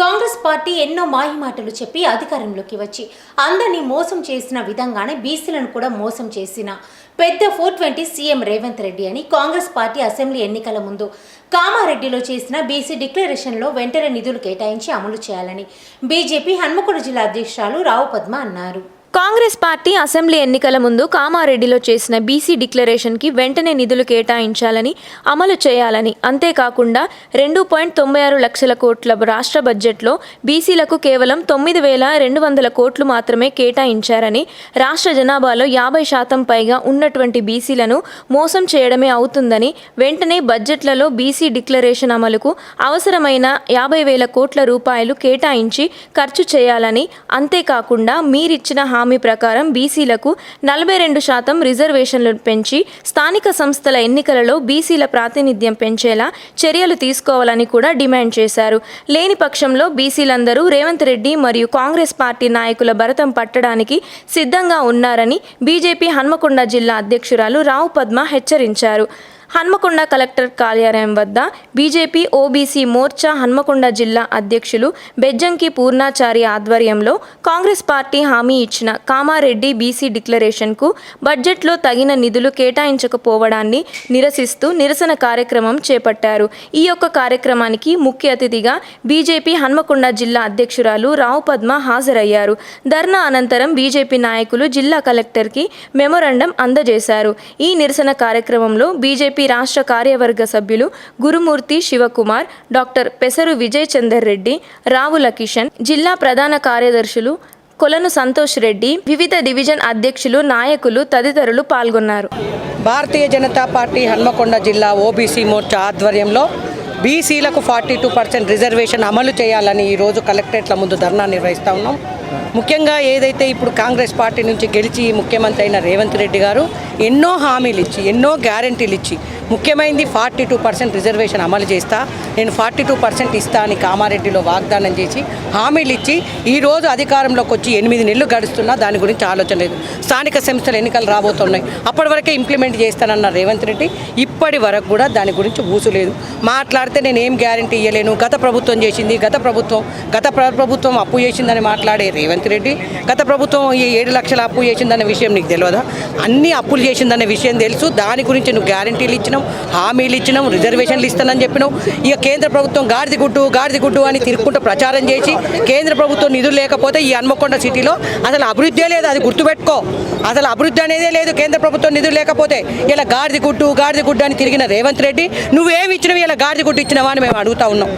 Congress party ఎన్నో మాయమాటలు చెప్పి అధికారంలోకి వచ్చి అందరినీ మోసం చేసిన విధంగానే బీసీలను కూడా మోసం చేసిన పెద్ద four twenty CM Revanth Reddy అని కాంగ్రెస్ పార్టీ అసెంబ్లీ ఎన్నికల ముందు కామారెడ్డిలో చేసిన బీసీ డిక్లరేషన్లో వెంటనే నిధులు కేటాయించి అమలు చేయాలని బీజేపీ హన్మకొండ జిల్లా అధ్యక్షురాలు రావు పద్మ అన్నారు. కాంగ్రెస్ పార్టీ అసెంబ్లీ ఎన్నికల ముందు కామారెడ్డిలో చేసిన బీసీ డిక్లరేషన్కి వెంటనే నిధులు కేటాయించాలని అమలు చేయాలని. అంతేకాకుండా రెండు పాయింట్ తొంభై ఆరు లక్షల కోట్ల రాష్ట్ర బడ్జెట్లో బీసీలకు కేవలం తొమ్మిది వేల రెండు వందల కోట్లు మాత్రమే కేటాయించారని రాష్ట్ర జనాభాలో యాభై శాతం పైగా ఉన్నటువంటి బీసీలను మోసం చేయడమే అవుతుందని వెంటనే బడ్జెట్లలో బీసీ డిక్లరేషన్ అమలుకు అవసరమైన యాభై వేల కోట్ల రూపాయలు కేటాయించి ఖర్చు చేయాలని అంతేకాకుండా మీరిచ్చిన హామీ ప్రకారం బీసీలకు నలభై రెండు శాతం రిజర్వేషన్లు పెంచి స్థానిక సంస్థల ఎన్నికలలో బీసీల ప్రాతినిధ్యం పెంచేలా చర్యలు తీసుకోవాలని కూడా డిమాండ్ చేశారు. లేని పక్షంలో బీసీలందరూ రేవంత్ రెడ్డి మరియు కాంగ్రెస్ పార్టీ నాయకుల భరతం పట్టడానికి సిద్ధంగా ఉన్నారని బీజేపీ హన్మకొండ జిల్లా అధ్యక్షురాలు రావు పద్మ హెచ్చరించారు. హన్మకొండ కలెక్టర్ కార్యాలయం వద్ద బీజేపీ ఓబీసీ మోర్చా హన్మకొండ జిల్లా అధ్యక్షులు బెజ్జంకి పూర్ణాచారి ఆధ్వర్యంలో కాంగ్రెస్ పార్టీ హామీ ఇచ్చిన కామారెడ్డి బీసీ డిక్లరేషన్కు బడ్జెట్లో తగిన నిధులు కేటాయించకపోవడాన్ని నిరసిస్తూ నిరసన కార్యక్రమం చేపట్టారు. ఈ యొక్క కార్యక్రమానికి ముఖ్య అతిథిగా బీజేపీ హన్మకొండ జిల్లా అధ్యక్షురాలు రావు పద్మ హాజరయ్యారు. ధర్నా అనంతరం బీజేపీ నాయకులు జిల్లా కలెక్టర్కి మెమొరండం అందజేశారు. ఈ నిరసన కార్యక్రమంలో బీజేపీ రాష్ట్ర కార్యవర్గ సభ్యులు గురుమూర్తి శివకుమార్ డాక్టర్ పెసరు విజయ్ చందర్ రెడ్డి రావుల కిషన్ జిల్లా ప్రధాన కార్యదర్శులు కొలను సంతోష్ రెడ్డి వివిధ డివిజన్ అధ్యక్షులు నాయకులు తదితరులు పాల్గొన్నారు. భారతీయ జనతా పార్టీ హన్మకొండ జిల్లా ఓబీసీ మోర్చా ఆధ్వర్యంలో బీసీలకు ఫార్టీ టూ పర్సెంట్ రిజర్వేషన్ అమలు చేయాలని ఈరోజు కలెక్టరేట్ల ముందు ధర్నా నిర్వహిస్తూ ఉన్నాం. ముఖ్యంగా ఏదైతే ఇప్పుడు కాంగ్రెస్ పార్టీ నుంచి గెలిచి ముఖ్యమంత్రి అయిన రేవంత్ రెడ్డి గారు ఎన్నో హామీలు ఇచ్చి ఎన్నో గ్యారంటీలు ఇచ్చి ముఖ్యమైనది ఫార్టీ టూ పర్సెంట్ రిజర్వేషన్ అమలు చేస్తా. నేను ఫార్టీ టూ పర్సెంట్ ఇస్తా అని కామారెడ్డిలో వాగ్దానం చేసి హామీలు ఇచ్చి ఈరోజు అధికారంలోకి వచ్చి ఎనిమిది నెలలు గడుస్తున్నా. దాని గురించి ఆలోచన లేదు. స్థానిక సంస్థల ఎన్నికలు రాబోతున్నాయి. అప్పటి వరకే ఇంప్లిమెంట్ చేస్తానన్న రేవంత్ రెడ్డి ఇప్పటి వరకు కూడా దాని గురించి ఊసు లేదు. మాట్లాడితే నేను ఏం గ్యారంటీ ఇవ్వలేను గత ప్రభుత్వం చేసింది గత ప్రభుత్వం గత ప్రభుత్వం అప్పు చేసిందని మాట్లాడే రేవంత్ రెడ్డి గత ప్రభుత్వం ఈ ఏడు లక్షల అప్పు చేసిందనే విషయం నీకు తెలియదా అన్ని అప్పులు చేసిందనే విషయం తెలుసు. దాని గురించి నువ్వు గ్యారంటీలు ఇచ్చినావు. హామీలు ఇచ్చినాం రిజర్వేషన్లు ఇస్తానని చెప్పినాం ఇక కేంద్ర ప్రభుత్వం గాడిది గుడ్డు గాడిది గుడ్డు అని తిరుక్కుంటూ ప్రచారం చేసి కేంద్ర ప్రభుత్వం నిధులు లేకపోతే ఈ హన్మకొండ సిటీలో అసలు అభివృద్ధి లేదు అది గుర్తుపెట్టుకో. అసలు అభివృద్ధి అనేదే లేదు కేంద్ర ప్రభుత్వం నిధులు లేకపోతే. ఇలా గాడిది గుడ్డు గాడిది గుడ్డు అని తిరిగిన రేవంత్ రెడ్డి నువ్వేమి ఇచ్చినవి ఇలా గాడిది గుడ్డు ఇచ్చినవా అని మేము అడుగుతా ఉన్నాం.